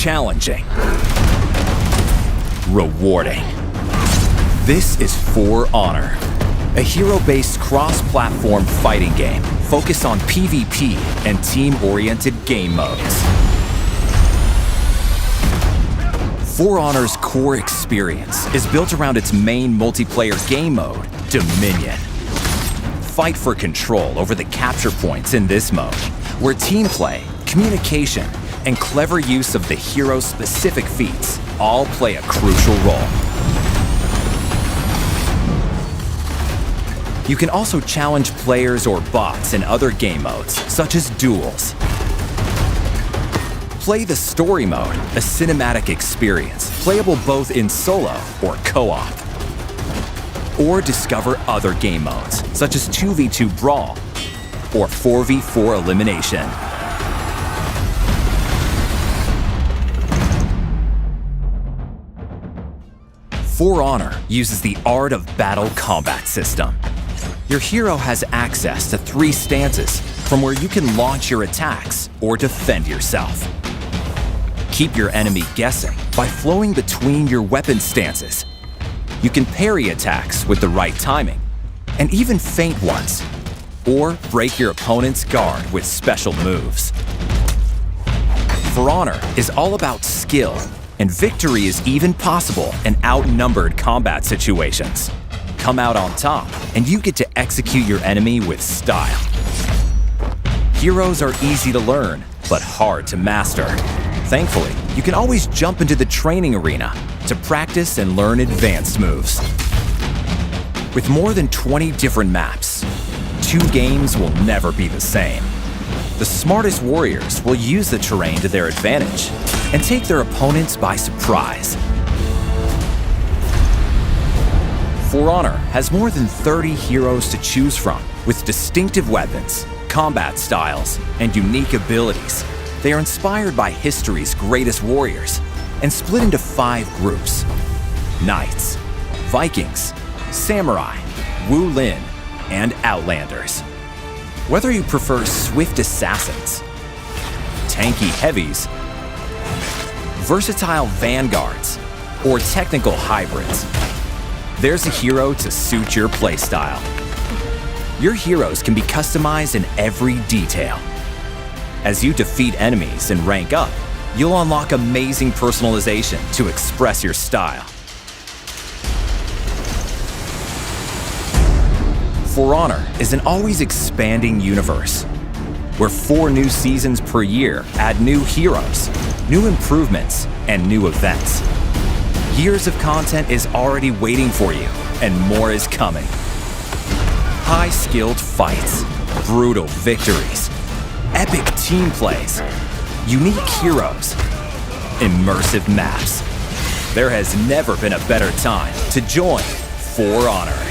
challenging, rewarding. This is For Honor, a hero-based cross-platform fighting game focused on PvP and team-oriented game modes. For Honor's core experience is built around its main multiplayer game mode, Dominion. Fight for control over the capture points in this mode, where team play, communication, and clever use of the hero's specific feats all play a crucial role. You can also challenge players or bots in other game modes, such as duels. Play the story mode, a cinematic experience, playable both in solo or co-op. Or discover other game modes, such as 2v2 Brawl or 4v4 Elimination. For Honor uses the Art of Battle combat system. Your hero has access to three stances from where you can launch your attacks or defend yourself. Keep your enemy guessing by flowing between your weapon stances. You can parry attacks with the right timing, and even feint ones, or break your opponent's guard with special moves. For Honor is all about skill, and victory is even possible in outnumbered combat situations. Come out on top, and you get to execute your enemy with style. Heroes are easy to learn, but hard to master. Thankfully, you can always jump into the training arena to practice and learn advanced moves. With more than 20 different maps, two games will never be the same. The smartest warriors will use the terrain to their advantage and take their opponents by surprise. For Honor has more than 30 heroes to choose from with distinctive weapons, combat styles, and unique abilities. They are inspired by history's greatest warriors and split into five groups Knights, Vikings, Samurai, Wu Lin, and Outlanders. Whether you prefer swift assassins, tanky heavies, versatile vanguards, or technical hybrids, there's a hero to suit your playstyle. Your heroes can be customized in every detail. As you defeat enemies and rank up, you'll unlock amazing personalization to express your style. For Honor is an always expanding universe where four new seasons per year add new heroes, new improvements, and new events. Years of content is already waiting for you, and more is coming. High skilled fights, brutal victories, epic team plays, unique heroes, immersive maps. There has never been a better time to join For Honor.